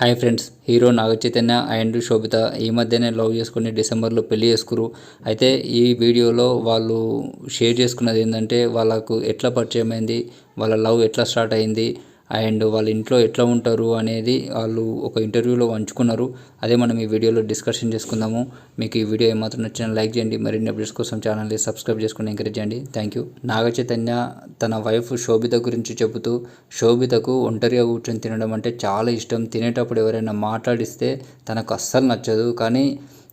Hi friends hero Naga Chaitanya and Sobhita ఈ మధ్యనే love చేసుకుని డిసెంబర్లో పెళ్ళి చేసుకురు అయితే ఈ వీడియోలో వాళ్ళు షేర్ చేసుకున్నది ఏంటంటే వాళ్ళకు ఎట్లా పరిచయం అయింది వాళ్ళ లవ్ ఎట్లా స్టార్ట్ అయింది అండ్ వాళ్ళ ఇంట్లో ఎట్లా ఉంటారు అనేది వాళ్ళు ఒక ఇంటర్వ్యూలో పంచుకున్నారు. అదే మనం ఈ వీడియోలో డిస్కషన్ చేసుకుందాము. మీకు ఈ వీడియో ఏమాత్రం నచ్చిన లైక్ చేయండి. మరిన్ని అప్డేట్స్ కోసం ఛానల్ని సబ్స్క్రైబ్ చేసుకుని ఎంకరేజ్ చేయండి. Thank you. నాగ చైతన్య తన వైఫ్ శోభిత గురించి చెబుతూ శోభితకు ఒంటరిగా కూర్చొని తినడం అంటే చాలా ఇష్టం. తినేటప్పుడు ఎవరైనా మాట్లాడిస్తే తనకు అస్సలు నచ్చదు. కానీ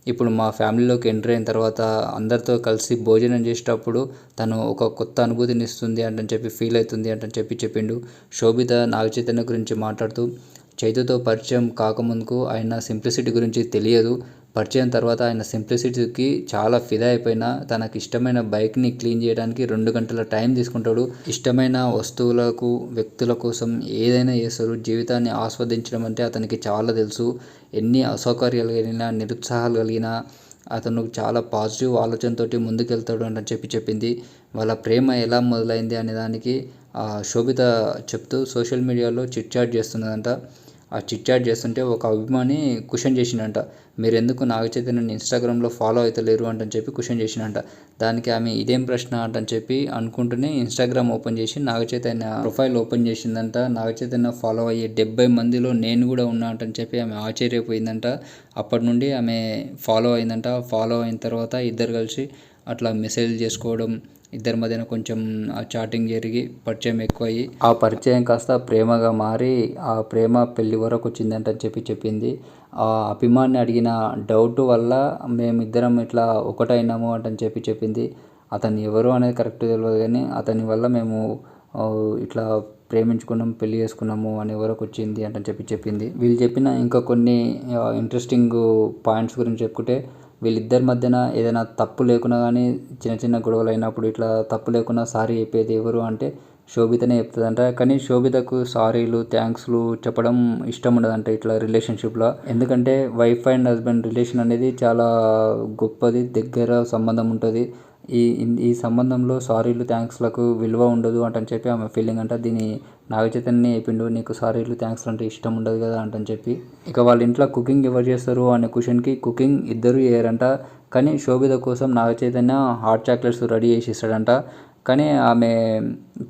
ఇప్పుడు మా ఫ్యామిలీలోకి ఎంటర్ అయిన తర్వాత అందరితో కలిసి భోజనం చేసేటప్పుడు తను ఒక కొత్త అనుభూతిని ఇస్తుంది అంటని చెప్పి ఫీల్ అవుతుంది అంటని చెప్పి చెప్పిండు. శోభిత నాగ చైతన్య గురించి మాట్లాడుతూ చైతుతో పరిచయం కాకముందుకు ఆయన సింప్లిసిటీ గురించి తెలియదు. పరిచయం తర్వాత ఆయన సింప్లిసిటీకి చాలా ఫిదా అయిపోయినా తనకి ఇష్టమైన బైక్ని క్లీన్ చేయడానికి రెండు గంటల టైం తీసుకుంటాడు. ఇష్టమైన వస్తువులకు వ్యక్తుల కోసం ఏదైనా చేస్తారు జీవితాన్ని ఆస్వాదించడం అంటే అతనికి చాలా తెలుసు. ఎన్ని అసౌకర్యాలు కలిగినా నిరుత్సాహాలు కలిగినా అతను చాలా పాజిటివ్ ఆలోచనతోటి ముందుకెళ్తాడు అని చెప్పి చెప్పింది. వాళ్ళ ప్రేమ ఎలా మొదలైంది అనే దానికి శోభిత చెప్తూ సోషల్ మీడియాలో చిట్ చాట్ చేస్తున్నదంట. ఆ చిట్ చాట్ చేస్తుంటే ఒక అభిమాని క్వశ్చన్ చేసిండంట. మీరు ఎందుకు నాగ చైతన్యని ఇన్స్టాగ్రామ్లో ఫాలో అవుతలేరు అంటని చెప్పి క్వశ్చన్ చేసినంట దానికి ఆమె ఇదేం ప్రశ్న అంటని చెప్పి అనుకుంటూనే ఇన్స్టాగ్రామ్ ఓపెన్ చేసి నాగ చైతన్య ప్రొఫైల్ ఓపెన్ చేసిందంట. నాగ చైతన్య ఫాలో అయ్యే డెబ్బై మందిలో నేను కూడా ఉన్నా అంటని చెప్పి ఆమె ఆశ్చర్యపోయిందంట. అప్పటి నుండి ఆమె ఫాలో అయిందంట. ఫాలో అయిన తర్వాత ఇద్దరు కలిసి అట్లా మెసేజ్ చేసుకోవడం ఇద్దరి మధ్యన కొంచెం చాటింగ్ జరిగి పరిచయం ఎక్కువయ్యి. ఆ పరిచయం కాస్త ప్రేమగా మారి ఆ ప్రేమ పెళ్ళి వరకు వచ్చిందంట అని చెప్పి చెప్పింది. ఆ అభిమాన్ని అడిగిన డౌట్ వల్ల మేమిద్దరం ఇట్లా ఒకటైనాము అంటని చెప్పి చెప్పింది. అతను ఎవరు అనేది కరెక్ట్ తెలియదు కానీ అతని వల్ల మేము ఇట్లా ప్రేమించుకున్నాం పెళ్ళి చేసుకున్నాము అనే వరకు వచ్చింది అంటని చెప్పి చెప్పింది. వీళ్ళు చెప్పిన ఇంకా కొన్ని ఇంట్రెస్టింగ్ పాయింట్స్ గురించి చెప్పుకుంటే వీళ్ళిద్దరి మధ్యన ఏదైనా తప్పు లేకున్నా కానీ చిన్న చిన్న గొడవలు అయినప్పుడు ఇట్లా తప్పు లేకున్నా సారీ చెప్పేది ఎవరు అంటే శోభితనే చెప్తుందంట. కానీ శోభితకు సారీలు థ్యాంక్స్లు చెప్పడం ఇష్టం ఉండదంట ఇట్లా రిలేషన్షిప్లో. ఎందుకంటే వైఫ్ అండ్ హస్బెండ్ రిలేషన్ అనేది చాలా గొప్పది దగ్గర సంబంధం ఉంటుంది. ఈ ఈ సంబంధంలో సారీలు థ్యాంక్స్లకు విలువ ఉండదు అంటని చెప్పి ఆమె ఫీలింగ్ అంట. దీని నాగచైతన్యనే చెప్పిండు నీకు సారీలు థ్యాంక్స్ అంటే ఇష్టం ఉండదు కదా అంటని చెప్పి. ఇక వాళ్ళ ఇంట్లో కుకింగ్ ఎవరు చేస్తారు అనే క్వశ్చన్కి కుకింగ్ ఇద్దరు చేయరంట. కానీ శోభిత కోసం నాగచైతన్య హాట్ చాక్లెట్స్ రెడీ చేసి ఇస్తాడంట. కానీ ఆమె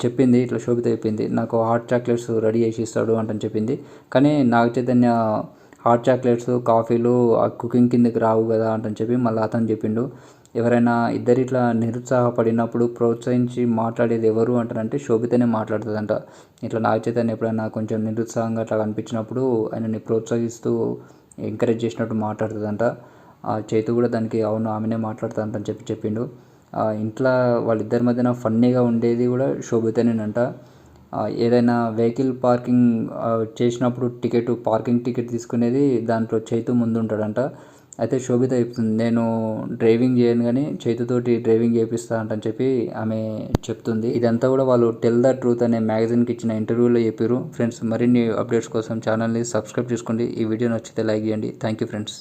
చెప్పింది ఇట్లా శోభిత చెప్పింది నాకు హాట్ చాక్లెట్స్ రెడీ చేసి ఇస్తాడు అంటని చెప్పింది. కానీ నాగచైతన్య హాట్ చాక్లెట్స్ కాఫీలు ఆ కుకింగ్ కిందకి రావు కదా అంటని చెప్పి మళ్ళీ అతను చెప్పిండు. ఎవరైనా ఇద్దరు ఇట్లా నిరుత్సాహపడినప్పుడు ప్రోత్సహించి మాట్లాడేది ఎవరు అంటారంటే శోభితనే మాట్లాడుతుందంట. ఇట్లా నాగ చైతన్య ఎప్పుడైనా కొంచెం నిరుత్సాహంగా అట్లా కనిపించినప్పుడు ఆయనని ప్రోత్సహిస్తూ ఎంకరేజ్ చేసినట్టు మాట్లాడుతుందంట. ఆ చేతి కూడా దానికి అవును ఆమెనే మాట్లాడుతుందంట అని చెప్పి చెప్పిండు. ఇంట్లో వాళ్ళిద్దరి మధ్యన ఫన్నీగా ఉండేది కూడా శోభితనేనంట. ఏదైనా వెహికల్ పార్కింగ్ చేసినప్పుడు టికెట్ పార్కింగ్ టికెట్ తీసుకునేది దాంట్లో చైతు ముందు ఉంటాడంట అయితే శోభిత చెప్తుంది నేను డ్రైవింగ్ చేయను కానీ చేతితోటి డ్రైవింగ్ చేపిస్తా అంటని చెప్పి ఆమె చెప్తుంది. ఇదంతా కూడా వాళ్ళు టెల్ ద ట్రూత్ అనే మ్యాగజైన్కి ఇచ్చిన ఇంటర్వ్యూలో చెప్పారు ఫ్రెండ్స్ మరిన్ని అప్డేట్స్ కోసం ఛానల్ని సబ్స్క్రైబ్ చేసుకోండి. ఈ వీడియో నచ్చితే లైక్ చేయండి. Thank you friends.